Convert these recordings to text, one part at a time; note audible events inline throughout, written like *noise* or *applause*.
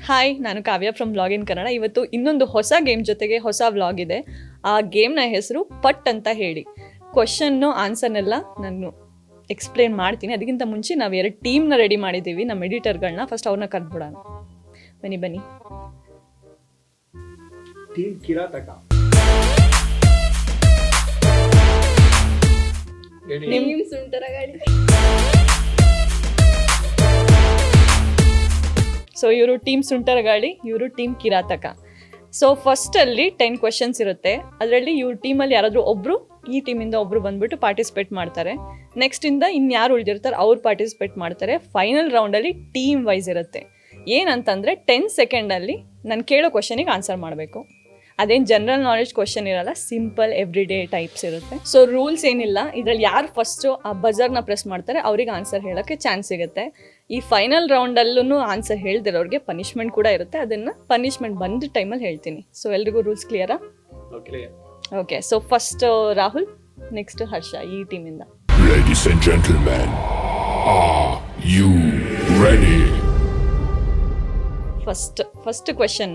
Hi ನಾನು Kavya from blog in Kannada ಇವತ್ತು ಇನ್ನೊಂದು ಹೊಸ ಗೇಮ್ ಜೊತೆಗೆ ಹೊಸ ವ್ಲಾಗ್ ಇದೆ. ಆ ಗೇಮ್ನ ಹೆಸರು ಪಟ್ ಅಂತ ಹೇಳಿ. ಕ್ವಶನ್ನು ಆನ್ಸರ್ನೆಲ್ಲ ನಾನು ಎಕ್ಸ್ಪ್ಲೇನ್ ಮಾಡ್ತೀನಿ. ಅದಕ್ಕಿಂತ ಮುಂಚೆ ನಾವು ಎರಡು ಟೀಮ್ನ ರೆಡಿ ಮಾಡಿದ್ದೀವಿ ನಮ್ಮ ಎಡಿಟರ್ಗಳನ್ನ ಫಸ್ಟ್ ಅವ್ರನ್ನ ಕರೆದ್ಬಿಡೋಣ. ಬನ್ನಿ ಬನ್ನಿ. ಟೀಮ್ ಕಿರಾತಕ ನಿಮ್ ಸೊ ಇವರು ಟೀಮ್ ಸುಂಟರಗಾಳಿ ಇವರು ಟೀಮ್ ಕಿರಾತಕ. ಸೊ ಫಸ್ಟಲ್ಲಿ ಟೆನ್ ಕ್ವೆಶನ್ಸ್ ಇರುತ್ತೆ. ಅದರಲ್ಲಿ ಇವ್ರ ಟೀಮಲ್ಲಿ ಯಾರಾದರೂ ಒಬ್ಬರು ಈ ಟೀಮಿಂದ ಒಬ್ಬರು ಬಂದ್ಬಿಟ್ಟು ಪಾರ್ಟಿಸಿಪೇಟ್ ಮಾಡ್ತಾರೆ. ನೆಕ್ಸ್ಟ್ ನೆಕ್ಸ್ಟಿಂದ ಇನ್ಯಾರು ಉಳಿದಿರ್ತಾರೆ, ಅವ್ರು ಪಾರ್ಟಿಸಿಪೇಟ್ ಮಾಡ್ತಾರೆ. ಫೈನಲ್ ರೌಂಡಲ್ಲಿ ಟೀಮ್ ವೈಸ್ ಇರುತ್ತೆ. ಏನಂತಂದರೆ ಟೆನ್ ಸೆಕೆಂಡಲ್ಲಿ ನಾನು ಕೇಳೋ ಕ್ವಶನಿಗೆ ಆನ್ಸರ್ ಮಾಡಬೇಕು. ಅದೇನು ಜನರಲ್ ನಾಲೆಜ್ ಕ್ವಶನ್ ಇರಲ್ಲ ಸಿಂಪಲ್ ಎವ್ರಿ ಡೇ ಟೈಪ್ಸ್ ಇರುತ್ತೆ. ಸೊ ರೂಲ್ಸ್ ಏನಿಲ್ಲ. ಇದರಲ್ಲಿ ಯಾರು ಫಸ್ಟು ಆ ಬಜರ್ನ ಪ್ರೆಸ್ ಮಾಡ್ತಾರೆ, ಅವ್ರಿಗೆ ಆನ್ಸರ್ ಹೇಳೋಕ್ಕೆ ಚಾನ್ಸ್ ಸಿಗುತ್ತೆ. ಈ ಫೈನಲ್ ರೌಂಡಲ್ಲೂ ಆನ್ಸರ್ ಹೇಳ್ದಿರೋರಿಗೆ ಪನಿಷ್ಮೆಂಟ್ ಕೂಡ ಇರುತ್ತೆ. ಅದನ್ನು ಪನಿಷ್ಮೆಂಟ್ ಬಂದ ಟೈಮಲ್ಲಿ ಹೇಳ್ತೀನಿ. ಸೊ ಎಲ್ರಿಗೂ ರೂಲ್ಸ್ ಕ್ಲಿಯರಾ okay so first Rahul next Harsha ಈ ಟೀಮಿಂದ Ladies and gentlemen, are you ready? First first question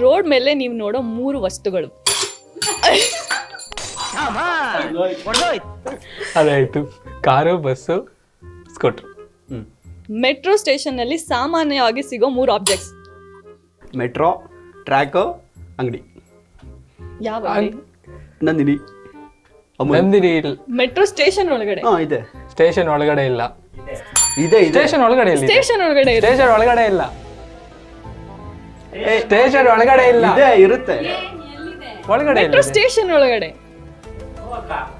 road ಮೇಲೆ ನೀವು ನೋಡೋ ಮೂರು ವಸ್ತುಗಳು. ಅದಾಯ್ತು. ಕಾರು ಬಸ್ಸು ಸ್ಕೂಟ್ರ್ ಮೆಟ್ರೋ ಸ್ಟೇಷನ್ನಲ್ಲಿ ಸಾಮಾನ್ಯವಾಗಿ ಸಿಗೋ ಮೂರು ಆಬ್ಜೆಕ್ಟ್ಸ್ ಮೆಟ್ರೋ ಟ್ರ್ಯಾಕು ಅಂಗಡಿ. ಯಾವ ನಂದಿನಿ. ಅಮೂಲ್. ನಂದಿನಿ ಇಲ್ಲ. ಮೆಟ್ರೋ ಸ್ಟೇಷನ್ ಒಳಗಡೆ. ಹಾ ಇದೆ. ಸ್ಟೇಷನ್ ಒಳಗಡೆ ಇಲ್ಲ. ಇದೆ ಇದೆ. ಸ್ಟೇಷನ್ ಒಳಗಡೆ ಇಲ್ಲ. ಸ್ಟೇಷನ್ ಒಳಗಡೆ ಇದೆ ಸ್ಟೇಷನ್ ಒಳಗಡೆ ಇಲ್ಲ. ಸ್ಟೇಷನ್ ಒಳಗಡೆ ಇಲ್ಲ. ಇದೆ ಇರುತ್ತೆ. ಒಳಗಡೆ ಇಲ್ಲ. ಮೆಟ್ರೋ ಸ್ಟೇಷನ್ ಒಳಗಡೆ.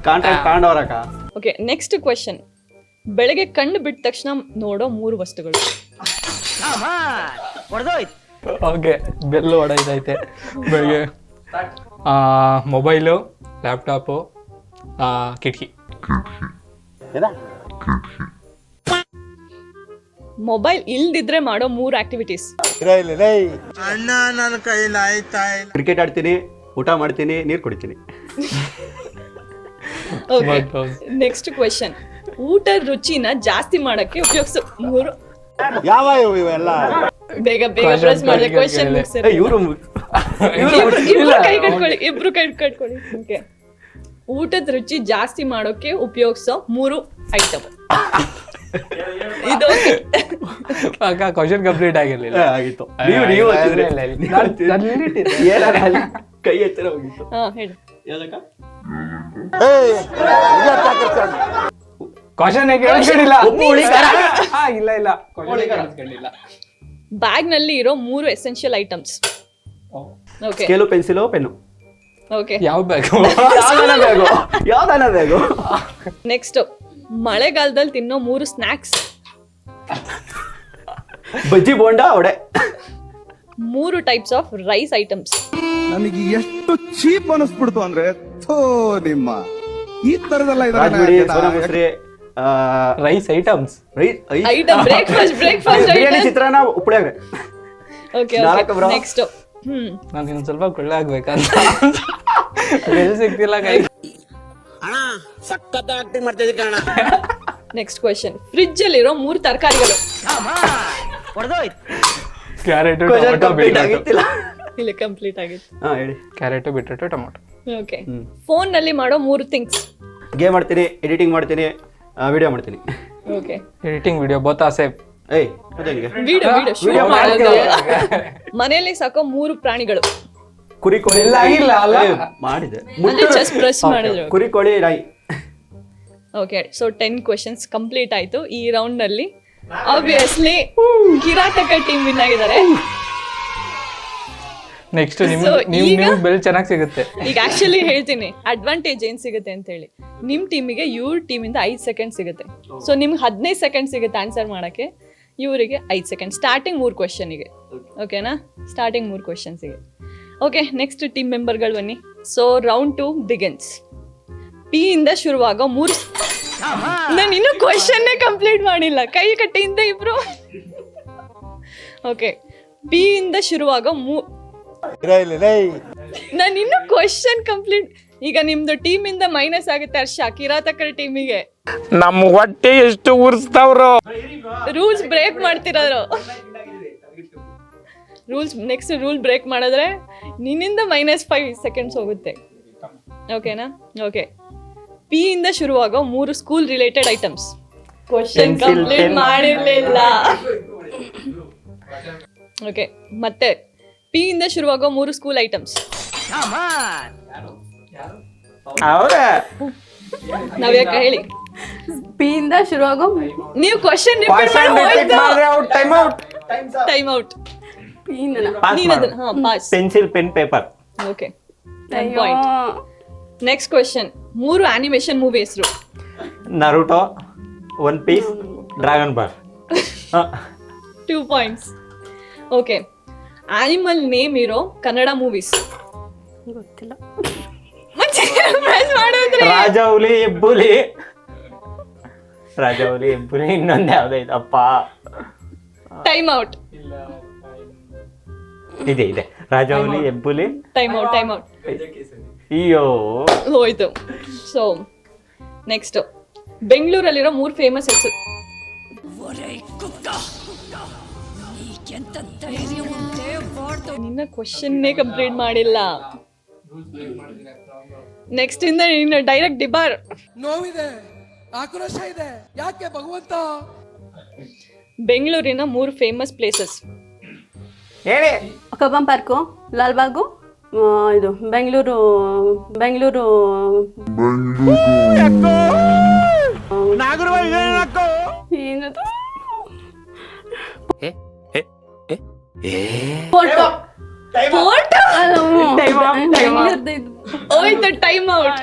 ಕಾಂಟ್ರಾಕ್ಟ್ ತಗೊಂಡವ್ರಕ್ಕ ಓಕೆ ನೆಕ್ಸ್ಟ್ ಕ್ವೆಶನ್ ಬೆಳಗ್ಗೆ ಕಣ್ಣು ಬಿಟ್ಟ ತಕ್ಷಣ ನೋಡೋ ಮೂರು ವಸ್ತುಗಳು. ಓಕೆ ಬೆಲ್ಲು ಹೊಡೆದೈತೆ ಬೆಳಗ್ಗೆ ಮೊಬೈಲು ಲ್ಯಾಪ್ಟಾಪು ಕಿಟಕಿ. ಮೊಬೈಲ್ ಇಲ್ದಿದ್ರೆ ಮಾಡೋ ಮೂರು ಆಕ್ಟಿವಿಟೀಸ್. ಕ್ರಿಕೆಟ್ ಆಡ್ತೀನಿ ಊಟ ಮಾಡ್ತೀನಿ ನೀರು ಕುಡಿತೀನಿ. ಓಕೆ. ನೆಕ್ಸ್ಟ್ ಕ್ವೆಶನ್ ಊಟ ರುಚಿನ ಜಾಸ್ತಿ ಮಾಡಕ್ಕೆ ಉಪಯೋಗಿಸೋ ಮೂರು ಯಾವ ಇವೆಲ್ಲ? ಬೇಗ ಬೇಗ ಪ್ರೆಸ್ ಮಾಡಿ ಕ್ವೆಶನ್ ಇವರು ಇಬ್ರು ಕೈ ಕಟ್ಕೊಳ್ಳಿ ಇಬ್ರು ಕೈ ಕಟ್ಕೊಳ್ಳಿ. ಓಕೆ. ಊಟದ ರುಚಿ ಜಾಸ್ತಿ ಮಾಡೋಕೆ ಉಪಯೋಗಿಸೋ ಮೂರು ಐಟಮ್ ಇದು ಆಗ ಕ್ವಶನ್ ಕಂಪ್ಲೀಟ್ ಆಗಿರ್ಲಿಲ್ಲ. ಆಗಿತ್ತು. ನೀವು ನೀವು ಹಚ್ಚಿದ್ರಿ. ಅಲ್ಲಿ ಕೈ ಹತ್ತಿರ ಹೋಗಿತ್ತು. ಹಾ ಹೇಳಿ. ಯಾವ್ದಕ್ಕ? ಕ್ವಶನ್ ಕೇಳಿಸ್ಕೊಂಡಿಲ್ಲ? ಉಪ್ಪು ಹುಳಿ ಖಾರ. ಹಾ, ಇಲ್ಲ ಇಲ್ಲ. ಕ್ವಶನ್ ಕೇಳಿಸ್ಕೊಂಡಿಲ್ಲ ಬ್ಯಾಗ್ನಲ್ಲಿ ಇರೋ ಮೂರು essential items okay scale pencil pen. Okay ಯಾವ ಬ್ಯಾಗ್? ಯಾವ್ದಾನ ಬ್ಯಾಗು? ಯಾವ್ದಾನ *laughs* ಬ್ಯಾಗು? ನೆಕ್ಸ್ಟ್ ಮಳೆಗಾಲದಲ್ಲಿ ತಿನ್ನೋ ಮೂರು ಸ್ನ್ಯಾಕ್ಸ್ ಬಜ್ಜಿ ಬೋಂಡ ಅವಡೆ ಮೂರು ಟೈಪ್ಸ್ ಆಫ್ ರೈಸ್ ಐಟಮ್ಸ್ ನಮಗೆ ಎಷ್ಟು ಚೀಪ್ ಅನಿಸ್ಬಿಡ್ತು ಅಂದ್ರೆ ಥೋ ನಿಮ್ಮ. ಈ ತರದಲ್ಲ ರಾಜ್ಬಿಡಿ ಸೋನಾ ಇದಾರೆ ಮೊಸರಿ ಆ, rice items item breakfast breakfast biryani chitranna ಉಪ್ಪುಳಿಯಾಗ್ರೆ okay. Next hmm. ನಾನು ಇನ್ನೊಂದ್ ಸ್ವಲ್ಪ ಕೊಳ್ಳೆ ಆಗ್ಬೇಕಂತ. ಎಲ್ಲಿ ಸಿಗ್ತಿಲ್ಲ ಕೈ. ನೆಕ್ಸ್ಟ್ ಕ್ವೆಶನ್ ಫ್ರಿಜ್ ಅಲ್ಲಿರೋ ಮೂರು ತರಕಾರಿಗಳು. ಕ್ಯಾರೆಟ್ ಟೊಮೆಟೊ ಆಗಿತ್ತಿಲ್ಲ. ಇಲ್ಲಿ ಕಂಪ್ಲೀಟ್ ಆಗಿತ್ತು. ಹಾ ಹೇಳಿ. ಕ್ಯಾರೆಟ್ ಬೀಟ್ರೂಟ್ ಟೊಮೆಟೊ ಓಕೆ ಫೋನ್ನಲ್ಲಿ ಮಾಡೋ ಮೂರು ಥಿಂಗ್ಸ್ ಗೇಮ್ ಮಾಡ್ತೀನಿ ಎಡಿಟಿಂಗ್ ಮಾಡ್ತೀನಿ ವಿಡಿಯೋ ಮಾಡ್ತೀನಿ. ಓಕೆ ಎಡಿಟಿಂಗ್ ವಿಡಿಯೋ ಬೋತಾ ಸೇಫ್ ಏಯ್ ಅದೇನಿಗೆ ವಿಡಿಯೋ ವಿಡಿಯೋ ಮಾಡೋದು. ಮನೆಯಲ್ಲಿ ಸಾಕೋ ಮೂರು ಪ್ರಾಣಿಗಳು. ಕುರಿ ಕೋಳಿ ಇಲ್ಲ, ಇಲ್ಲ, ಅಲ್ಲ. ಏ, ಮಾಡಿದೆ. ಅಂದ್ರೆ ಜಸ್ಟ್ ಪ್ರೆಸ್ ಮಾಡಿದ್ರು. ಕುರಿ ಕೋಳಿ ನಾಯಿ okay so ten questions complete ಆಯ್ತು. ಈ ರೌಂಡ್ನಲ್ಲಿ ಆಬ್ವಿಯಸ್ಲಿ ಕಿರಾಟಕ ಟೀಮ್ ವಿನ್ ಆಗಿದ್ದಾರೆ. ನೆಕ್ಸ್ಟ್ ನಿಮ್ So, ನಿಮ್ ಈಗ- ನಿಮ್ ಬೆಲ್ ಚೆನ್ನಾಗಿ ಸಿಗುತ್ತೆ. ಈಗ ಆಕ್ಚುಲಿ ಹೇಳ್ತೀನಿ ಅಡ್ವಾಂಟೇಜ್ ಏನ್ ಸಿಗುತ್ತೆ ಅಂತ ಹೇಳಿ ನಿಮ್ ಟೀಮಿಗೆ ಇವ್ರ ಟೀಮಿಂದ ಐದ್ ಸೆಕೆಂಡ್ ಸಿಗುತ್ತೆ. ಸೊ ನಿಮ್ಗೆ ಹದಿನೈದು ಸೆಕೆಂಡ್ ಸಿಗುತ್ತೆ ಆನ್ಸರ್ ಮಾಡಕ್ಕೆ. ಇವರಿಗೆ ಐದು ಸೆಕೆಂಡ್ ಸ್ಟಾರ್ಟಿಂಗ್ ಮೂರು ಕ್ವಶನಿಗೆ ಓಕೆನಾ ಸ್ಟಾರ್ಟಿಂಗ್ ಮೂರು ಕ್ವಶನ್ಸಿಗೆ ಓಕೆ ನೆಕ್ಸ್ಟ್ ಟೀಮ್ ಮೆಂಬರ್ಗಳು ಬನ್ನಿ. So round two begins P ಇಂದ ಶುರುವಾಗೋ ಮೂರು ನಾನು ಇನ್ನೂ ಕ್ವಶನ್ನೇ ಕಂಪ್ಲೀಟ್ ಮಾಡಿಲ್ಲ. ಕೈ ಕಟ್ಟಿಯಿಂದ ಇಬ್ರು. ಓಕೆ ಪಿ ಇಂದ ಶುರುವಾಗ ಮೂ ನಾನು ಇನ್ನು ಕ್ವಶನ್ ಕಂಪ್ಲೀಟ್ ಈಗ ನಿಮ್ದು ಟೀಮ್ ಇಂದ ಮೈನಸ್ ಆಗುತ್ತೆ ಹರ್ಷ ಕಿರಾತಕರ ಟೀಮಿಗೆ ನಮ್ ಹೊಟ್ಟೆ ಎಷ್ಟು ಉರ್ಸ್ತಾವ್ರು. ರೂಲ್ಸ್ ಬ್ರೇಕ್ ಮಾಡ್ತಿರೋರು. ರೂಲ್ಸ್ ನೆಕ್ಸ್ಟ್ ರೂಲ್ ಬ್ರೇಕ್ ಮಾಡಿದ್ರೆ ನಿನ್ನಿಂದ ಮೈನಸ್ ಫೈವ್ ಸೆಕೆಂಡ್ಸ್ ಹೋಗುತ್ತೆ. ಓಕೆನಾ ಓಕೆ ಪಿ ಇಂದ ಶುರುವಾಗೋ ಮೂರು school related items question complete. ಮಾಡಿರ್ಲಿಲ್ಲ. Okay ಮತ್ತೆ ಪಿ ಇಂದ ಶುರುವಾಗೋ ಮೂರು ಸ್ಕೂಲ್ ಐಟಮ್ಸ್ ನಾವ್ಯಾಕ ಹೇಳಿ? ಪಿ ಇಂದ ಶುರುವಾಗೋ ನೀವು question time out P pencil pen paper okay point next question ಮೂರು ಆನಿಮೇಷನ್ ಮೂವಿ ಹೆಸರು. Naruto One Piece Dragon Ball two points okay animal name ಇರೋ ಕನ್ನಡ ಮೂವೀಸ್ ಗೊತ್ತಿಲ್ಲ. ಮಾಡಿದ್ರಿ? ರಾಜೌಲಿ ಹೆಬ್ಬುಲಿ. ರಾಜೌಲಿ ಹೆಬ್ಬುಲಿ ಇನ್ನೊಂದು ಯಾವ್ದೈತಪ್ಪ ಟೈಮ್ ಔಟ್ ಇದೆ ಇದೆ. Rajahuli Hebbuli. Time out time out ಅಯ್ಯೋ. ಹೋಯ್ತು. ಸೊ ನೆಕ್ಸ್ಟ್ ಬೆಂಗಳೂರಲ್ಲಿರೋ ಮೂರು ಫೇಮಸ್ ಹೆಸರು. ನಿನ್ನ ಕ್ವಶನ್ನೇ ಕಂಪ್ಲೀಟ್ ಮಾಡಿಲ್ಲ. ನೆಕ್ಸ್ಟ್ ಇಂದ ನಿನ್ನ ಡೈರೆಕ್ಟ್ ಡಿಬಾರ್ ನೋವಿದೆ ಆಕ್ರೋಶ ಇದೆ. ಯಾಕೆ ಭಗವಂತ? ಬೆಂಗಳೂರಿನ ಮೂರು ಫೇಮಸ್ ಪ್ಲೇಸಸ್ ಹೇಳಿ. ಕಬ್ಬಂ ಪಾರ್ಕು ಲಾಲ್ಬಾಗು ಇದು ಬೆಂಗಳೂರು ಬೆಂಗಳೂರು. ಏನದು? ಫೋಟೋ. ಹೋಯ್ತು time out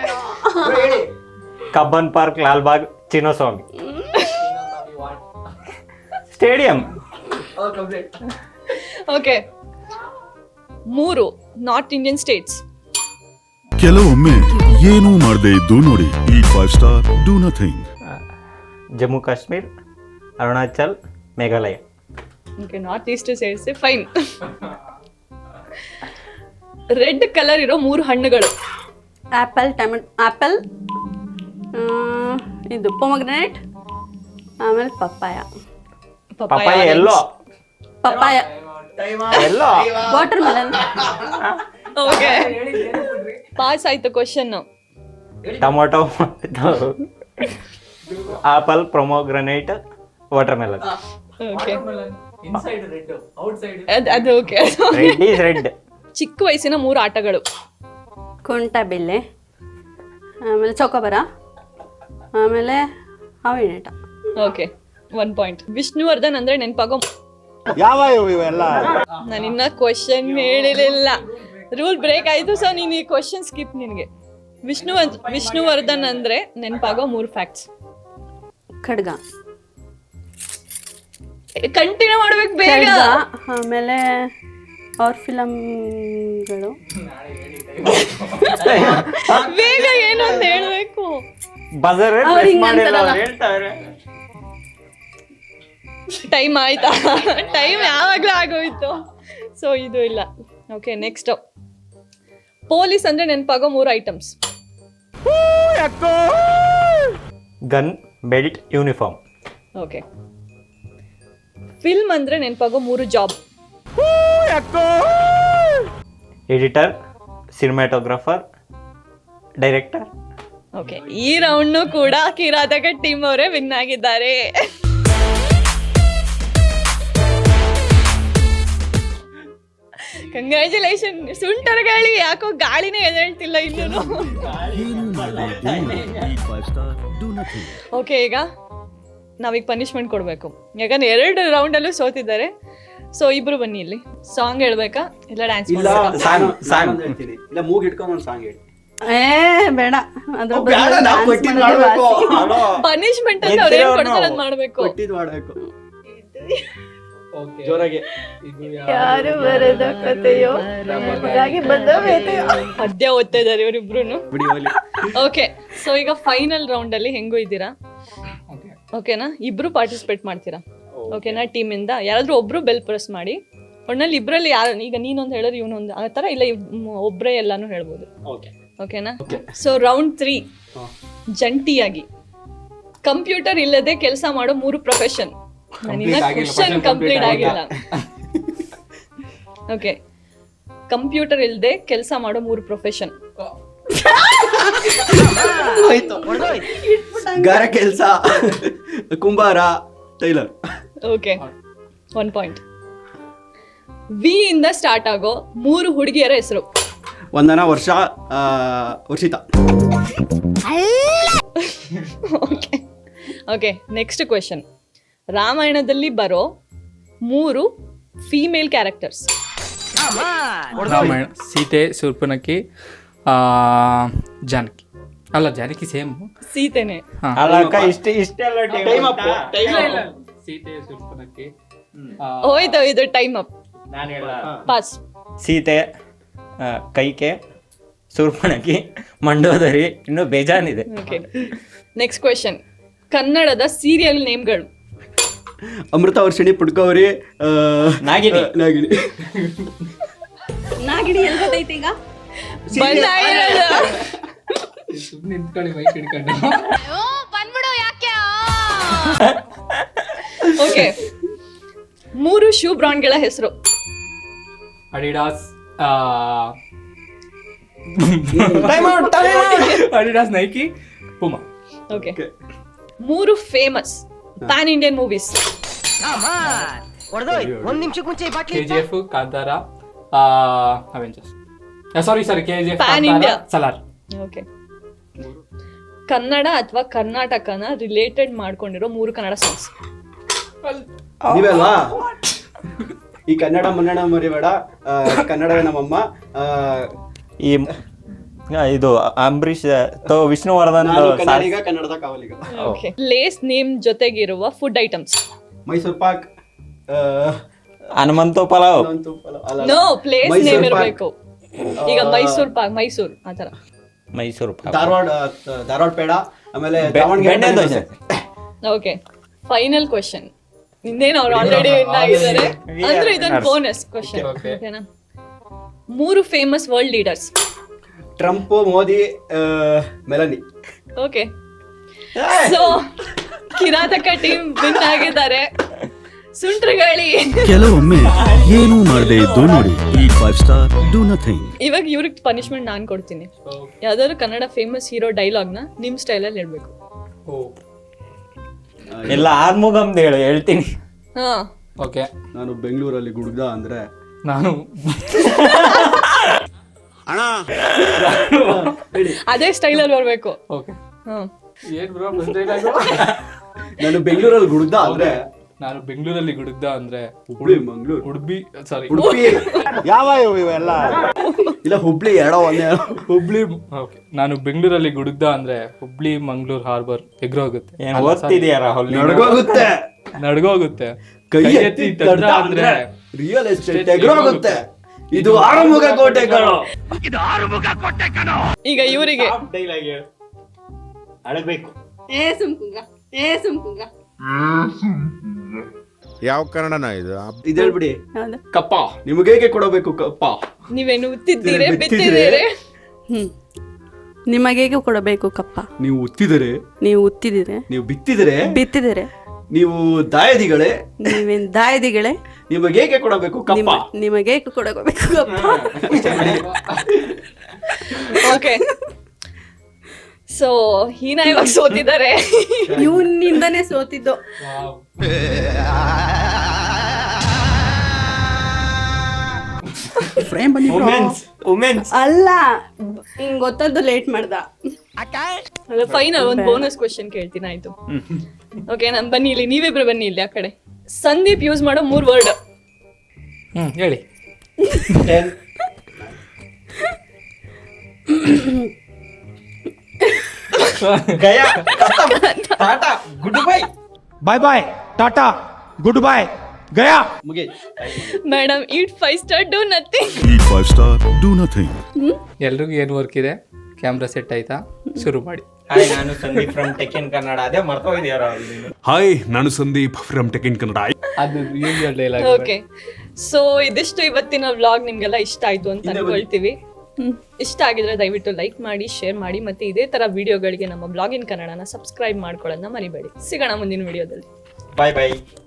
Cubbon park Lalbagh Chinnaswamy. Stadium. Okay. ಮೂರು ನಾರ್ತ್ ಇಂಡಿಯನ್ ಸ್ಟೇಟ್ಸ್ ಕೆಲವೊಮ್ಮೆ ಏನೂ ಮಾಡದೇ ಇದ್ದು ನೋಡಿ ಈ five star do nothing Jammu Kashmir Arunachal Meghalaya. Okay north east ಸೇರಿಸಿ ಫೈನ್ ರೆಡ್ ಕಲರ್ ಇರೋ ಮೂರು ಹಣ್ಣುಗಳು. ಆ್ಯಪಲ್ ಟೊಮೆಟೊ ಆ್ಯಪಲ್ ಇದು ಪೊಮಗ್ರೆನೇಟ್ ಆಮೇಲೆ papaya. Papaya yellow? Papaya. Yellow? Watermelon okay pass ಆಯ್ತು question tomato apple pomegranate watermelon okay ಅದು okay red is red ಚಿಕ್ಕ ವಯಸ್ಸಿನ ಮೂರು ಆಟಗಳು. ಕೊಂಟಬಿಲ್ಲೆ ಆಮೇಲೆ ಚೌಕಬರ ಆಮೇಲೆ ಹಾವಿನೇಟ ಓಕೆ ಒನ್ ಪಾಯಿಂಟ್ ವಿಷ್ಣುವರ್ಧನ್ ಅಂದ್ರೆ ನೆನಪಾಗೋ ಯಾವ ಇವೆಲ್ಲ? ನಾನು ಇನ್ನ ಕ್ವಶನ್ ಹೇಳಿರಲಿಲ್ಲ. ರೂಲ್ ಬ್ರೇಕ್ ಆಯ್ತು ಸೊ ನೀನು ಈ ಕ್ವಶನ್ ಸ್ಕಿಪ್ ನಿನಗೆ. ವಿಷ್ಣುವರ್ ವಿಷ್ಣುವರ್ಧನ್ ಅಂದ್ರೆ ನೆನಪಾಗೋ ಮೂರು ಫ್ಯಾಕ್ಟ್ಸ್ ಖಡ್ಗ. ಕಂಟಿನ್ಯೂ ಮಾಡ್ಬೇಕು ಬೇಗ. ಆಮೇಲೆ ಅವ್ರ ಫಿಲಮ್ಗಳು *laughs* ಬೇಗ ಏನು ಅಂತ ಹೇಳ್ಬೇಕು. ಬಜರ್ ಹೇಳ್ತಾರೆ. ಟೈಮ್ ಆಯ್ತಾ? ಟೈಮ್ ಯಾವಾಗ್ಲೂ ಆಗೋಯ್ತು. ಸೊ ಇದು ಇಲ್ಲ. ಓಕೆ ನೆಕ್ಸ್ಟ್ ಪೊಲೀಸ್ ಅಂದ್ರೆ ನೆನಪಾಗೋ ಮೂರು items gun belt uniform okay film ಅಂದ್ರೆ ನೆನಪಾಗೋ ಮೂರು job. Editor cinematographer director. Okay ಈ ರೌಂಡ್ನು ಕೂಡ ಕಿರಾತಕ ಟೀಮ್ ಅವರೇ ವಿನ್ ಆಗಿದ್ದಾರೆ. ಕಂಗ್ರ್ಯಾಚುಲೇಷನ್ ಸುಂಟರ್ ಗಾಳಿ ಯಾಕೋ ಗಾಳಿನೇ ಎದ್ದೇಳ್ತಿಲ್ಲ ಇನ್ನೂ. ಓಕೆ ಈಗ ನಾವೀಗ ಪನಿಷ್ಮೆಂಟ್ ಕೊಡಬೇಕು. ಯಾಕಂದ್ರೆ ಎರಡು ರೌಂಡಲ್ಲೂ ಸೋತಿದ್ದಾರೆ. ಸೊ ಇಬ್ರು ಬನ್ನಿ ಇಲ್ಲಿ. ಸಾಂಗ್ ಹೇಳ್ಬೇಕಾ? ಇಲ್ಲ ಡ್ಯಾನ್ಸ್ ಇಲ್ಲ ಮಾಡ್ಬೇಕಾ? ಸಾಂಗ್ ಸಾಂಗ್ ಹೇಳ್ತೀನಿ. ಇಲ್ಲ ಮೂಗ್ ಇಟ್ಕೊಂಡು ಒಂದು ಸಾಂಗ್ ಹೇಳಿ. ಏ ಬೇಡ. ಅದ್ರ ಬೇಡ, ಬದಲು ನಾವ್ ಕೊಟ್ಟಿದ್ ಮಾಡ್ಬೇಕು. ಅಲೋ, ಪನಿಷ್ಮೆಂಟ್ ಅಂತ ಅವ್ರು ಏನ್. ಕೊಡ್ತಾರೆ ಅದ್ ಮಾಡ್ಬೇಕು. ಕೊಟ್ಟಿದ್ ಮಾಡ್ಬೇಕು. ಜೋರಾಗಿ. ಯಾರು ಬರದ ಕತೆಯೋ ಹಾಗಾಗಿ ಬಂದ ಪದ್ಯ ಓದ್ತಾ ಇದಾರೆ ಇವರಿಬ್ರು ಬಿಡಿ ಹೋಗ್ಲಿ. ಓಕೆ ಸೊ ಈಗ ಫೈನಲ್ ರೌಂಡ್ ಅಲ್ಲಿ ಹೆಂಗೋ ಇದ್ದೀರಾ? ಓಕೆನಾ? ಇಬ್ರು ಪಾರ್ಟಿಸಿಪೇಟ್ ಮಾಡ್ತೀರಾ? ಓಕೆನಾ? ಟೀಮ್ ಇಂದ ಯಾರಾದ್ರೂ ಒಬ್ರು ಬೆಲ್ ಪ್ರೆಸ್ ಮಾಡಿ. ಒಟ್ನಲ್ಲಿ ಇಬ್ರಲ್ಲಿ ಯಾರು ಈಗ ನೀನೊಂದು ಹೇಳಿದ್ರೆ ಇವನೊಂದು ಆ ಥರ ಇಲ್ಲ ಇವ್- ಮ್- ಒಬ್ರೇ ಎಲ್ಲಾನು ಹೇಳ್ಬೋದು. ಓಕೆ ಓಕೆನಾ? ಸೊ ರೌಂಡ್ ತ್ರೀ ಜಂಟಿಯಾಗಿ. ಕಂಪ್ಯೂಟರ್ ಇಲ್ಲದೆ ಕೆಲಸ ಮಾಡೋ ಮೂರು ಪ್ರೊಫೆಷನ್ ನಾನಿನ್ನ Complete ಆಗಿಲ್ಲ, ಕ್ವಶನ್ ಕಂಪ್ಲೀಟ್ complete ಆಗಿಲ್ಲ. ಓಕೆ ಕಂಪ್ಯೂಟರ್ ಇಲ್ಲದೆ ಕೆಲಸ ಮಾಡೋ ಮೂರು ಪ್ರೊಫೆಷನ್ ಗಾರ ಕೆಲ್ಸ. ಕುಂಬಾರ tailor. Okay. One point V ಇಂದ ಸ್ಟಾರ್ಟ್ ಆಗೋ ಮೂರು ಹುಡುಗಿಯರ ಹೆಸರು. ಒಂದನ Varsha Varshitha. Okay. Okay next question ರಾಮಾಯಣದಲ್ಲಿ ಬರೋ ಮೂರು ಫೀಮೇಲ್ ಕ್ಯಾರೆಕ್ಟರ್ಸ್ ರಾಮಾಯಣ ಸೀತೆ ಶೂರ್ಪನಖಿ ಆ, ಜಾನಕಿ. ಅಲ್ಲ ಜಾನಕಿ ಸೇಮ್. ಸೀತೆನೆ. ಇಷ್ಟ ಇಷ್ಟೆಲ್ಲ ಸೀತೆ ಹೋಯ್ತು ಇದು ಟೈಮ್ ಅಪ್ ನಾನು ಹೇಳ ಪಾಸ್ ಸೀತೆ ಆ, ಕೈಕೆ ಸುರ್ಪಣಕಿ ಮಂಡೋದರಿ ಇನ್ನು ಬೇಜಾನಿದೆ. ಓಕೆ ನೆಕ್ಸ್ಟ್ ಕ್ವೆಶನ್ ಕನ್ನಡದ ಸೀರಿಯಲ್ ನೇಮ್ಗಳು ಅಮೃತ ವರ್ಷಿಣಿ ಪುಡ್ಕವರಿ ಆ, ನಾಗಿಣಿ. ನಾಗಿನಿ ನಾಗಿಡಿ ಎಲ್ಲಿ ಗೊತ್ತೈತಿ ಈಗ? ಬಂದ ನಿಂತ್ಕೊಳ್ಳಿ ಬೈಕ್ ಹಿಡ್ಕೊಂಡು. *laughs* ಓಕೆ. ಮೂರು ಶೂ ಬ್ರಾಂಡ್ಗಳ ಹೆಸರು. Adidas Adidas Nike Puma. Okay. ಮೂರು famous pan Indian movies. K G F Kantara Avengers sorry sorry K G Pan India. Salaar okay Kannada ಅಥವಾ ಕರ್ನಾಟಕನ ರಿಲೇಟೆಡ್ ಮಾಡ್ಕೊಂಡಿರೋ ಮೂರು ಕನ್ನಡ ಸಾಂಗ್ಸ್ ನೀವೇ ಅಲ್ವಾ ಈ ಕನ್ನಡ ಮನ್ನಡ ಮರಿಬೇಡ. ಆ, ಕನ್ನಡವೇ ನಮ್ಮಮ್ಮ. ಆ, ಈ ಆ, ಇದು ಅಂಬರೀಷ್ ತೋ ವಿಷ್ಣುವರ್ಧನ್ ನಾನು ಕನ್ನಡಿಗ ಕನ್ನಡದ ಕಾವಲಿಗ. ಓಕೆ ಲೇಸ್ ನೇಮ್ ಜೊತೆಗಿರುವ ಫುಡ್ ಐಟಮ್ಸ್ ಮೈಸೂರ್ ಪಾಕ್ ಆ, ಹನುಮಂತು ಪಲಾವ್. ಪಲಾವ್. ಅಲ್ಲ, ಅಲ್ಲ. No place Mysore name pak. ಇರಬೇಕು. *laughs* ಈಗ ಮೈಸೂರ್ ಪಾಕ್ ಮೈಸೂರ್ ಆತರ ಮೈಸೂರು ಧಾರವಾಡ ಆ, ಧಾರವಾಡ ಪೇಡ ಆಮೇಲೆ Davangere dosa. Okay final question ಇನ್ನೇನು ಅವ್ರು ಆಲ್ರೆಡಿ ಆಗಿದ್ದಾರೆ ಅಂದ್ರೆ ಇದೊಂದು ಬೋನಸ್ ಕ್ವೆಶ್ಚನ್. ಓಕೆನಾ ಮೂರು famous world leaders Trump Modi Meloni okay so Kirataka team win ಆಗಿದ್ದಾರೆ. ಸುಂಟ್ರಗಾಳಿ. ಕೆಲವೊಮ್ಮೆ ಏನು ಮಾಡದೆ ಇದ್ದು ನೋಡಿ ಈ ಫೈವ್ ಸ್ಟಾರ್ ಡೂ ನಥಿಂಗ್ ಇವಾಗ ಇವ್ರಿಗೆ ಪನಿಷ್ಮೆಂಟ್ ನಾನು ಕೊಡ್ತೀನಿ. ಯಾವ್ದಾದ್ರು ಕನ್ನಡ ಫೇಮಸ್ ಹೀರೋ ಡೈಲಾಗ್ನ ನಿಮ್ ಸ್ಟೈಲಲ್ಲಿ ಹೇಳ್ಬೇಕು. ಎಲ್ಲ ಆರ್ಮುಗಮ್ದು ಹೇಳು ಹೇಳ್ತೀನಿ. ಹಾ. ಓಕೆ. ನಾನು ಬೆಂಗಳೂರಲ್ಲಿ ಗುಡ್ದ ಅಂದ್ರೆ ನಾನು ಅದೇ ಸ್ಟೈಲಲ್ಲಿ ಬರ್ಬೇಕು. ಓಕೆ. ಹ್ಮ್ ಏನ್ ಬ್ರೋ ನಾನು ಬೆಂಗಳೂರಲ್ಲಿ ಗುಡ್ದ ಅಂದ್ರೆ ನಾನು ಬೆಂಗಳೂರಲ್ಲಿ ಗುಡುಗ್ದ ಅಂದ್ರೆ ಹುಬ್ಳಿ ಮಂಗ್ಳೂರು. ಉಡುಪಿ ಸಾರಿ ಉಡುಪಿ. ಯಾವ ಇವೆಲ್ಲ? ಇಲ್ಲ ಹುಬ್ಳಿ ಎರಡೋ ಒಂದೇ. ಹುಬ್ಳಿ ಓಕೆ ನಾನು ಬೆಂಗಳೂರಲ್ಲಿ ಗುಡುಗ್ದ ಅಂದ್ರೆ ಹುಬ್ಳಿ ಮಂಗ್ಳೂರ್ ಹಾರ್ಬರ್ ಎಗ್ರೋಗುತ್ತೆ. ಏನ್ ಓದ್ತಿದ್ಯಾರ ನಡ್ಗೋಗುತ್ತೆ. ನಡ್ಗೋಗುತ್ತೆ. ಕೈ ಎತ್ತಿ ತಡ್ದ ಅಂದ್ರೆ ರಿಯಲ್ ಎಸ್ಟೇಟ್ ಎಗ್ರೋಗುತ್ತೆ. ಇದು ಆರುಮುಗ ಕೋಟೆಗಳು. ಈಗ ಇವರಿಗೆ ಅಳಬೇಕು ಏ ಸುಮ್ಕುಂಗ ಏ ಸುಮ್ಕುಂಗ ಯಾವ ಕನ್ನಡನ ಇದು? ಇದೇಳ್ಬಿಡಿ ಹೇಳ್ಬಿಡಿ. ಕಪ್ಪ. ನಿಮಗೆ ಹೇಗೆ ಕೊಡಬೇಕು ಕಪ್ಪ? ನೀವೇನು ಉತ್ತಿದ್ದೀರಿ ಬಿತ್ತಿದ್ದೀರಿ? ಹ್ಮ್. ಹ್ಮ್ ನಿಮಗೇಗೆ ಕೊಡಬೇಕು ಕಪ್ಪ? ನೀವು ಉತ್ತಿದರೆ. ನೀವು ಉತ್ತಿದ್ದೀರಿ ನೀವು ಬಿತ್ತಿದರೆ. ಬಿತ್ತಿದರೆ. ನೀವು ದಾಯದಿಗಳೇ. ನೀವೇನ್ ದಾಯದಿಗಳೇ? ನಿಮಗೆ ಹೇಗೆ ಕೊಡಬೇಕು ಕಪ್ಪ? ನಿಮ್ಮ ಹೇಗೆ ಕೊಡಬೇಕು ಕಪ್ಪ? ಓಕೆ *laughs* ಸೊ ಹೀನಾ ಇವಾಗ ಸೋತಿದ್ದಾರೆ. *laughs* ಇವನಿಂದನೇ ಸೋತಿದ್ದು. ಫ್ರೇಮ್ ಬನ್ನಿ ಅಲ್ಲ ಹಿಂಗ್ ಗೊತ್ತದ್ದು ಲೇಟ್ ಮಾಡ್ದ. ಫೈನಲ್ ಒಂದ್ ಬೋನಸ್ ಕ್ವಶನ್ ಕೇಳ್ತೀನಿ ಆಯ್ತು. ಓಕೆ ನಾನು ಬನ್ನಿ ಇಲ್ಲಿ ನೀವಿಬ್ರು ಬನ್ನಿ ಇಲ್ಲಿ ಆ ಕಡೆ. ಸಂದೀಪ್ ಯೂಸ್ ಮಾಡೋ ಮೂರ್ ವರ್ಡ್ ಹ್ಮ್ ಹೇಳಿ. *laughs* *coughs* Gaya tata good bye bye bye tata good bye Gaya ಮುಗಿ madam eat Five Star do nothing Five Star do nothing ಎಲ್ರಿಗೂ ಏನು ವರ್ಕ್ ಇದೆ? ಕ್ಯಾಮ್ರಾ ಸೆಟ್ ಆಯ್ತಾ? ಶುರು ಮಾಡಿ. ಹಾಯ್ ನಾನು Sandeep from Tech in Kannada ಅದೇ ಮರ್ತೋಗಿದ್ಯಾರ ಹಾಯ್ ನಾನು? Sandeep from Tech in Kannada ಅದು ಯೂಶುವಲ್ ಡೈಲಾಗ್ ಓಕೆ ಸೊ ಇದಿಷ್ಟು ಇವತ್ತಿನ ವ್ಲಾಗ್ ನಿಮಗೆಲ್ಲ ಇಷ್ಟ ಆಯ್ತು ಅಂತ ಅನ್ಕೊಳ್ತೀವಿ. ಇಷ್ಟ ಆಗಿದ್ರೆ ದಯವಿಟ್ಟು ಲೈಕ್ ಮಾಡಿ ಶೇರ್ ಮಾಡಿ ಮತ್ತೆ ಇದೇ ತರ ವಿಡಿಯೋಗಳಿಗೆ ನಮ್ಮ ಬ್ಲಾಗಿನ್ ಕನ್ನಡನ ಸಬ್ಸ್ಕ್ರೈಬ್ ಮಾಡ್ಕೊಳ್ಳೋದನ್ನ ಮರಿಬೇಡಿ. ಸಿಗೋಣ ಮುಂದಿನ ವಿಡಿಯೋದಲ್ಲಿ ಬಾಯ್ ಬಾಯ್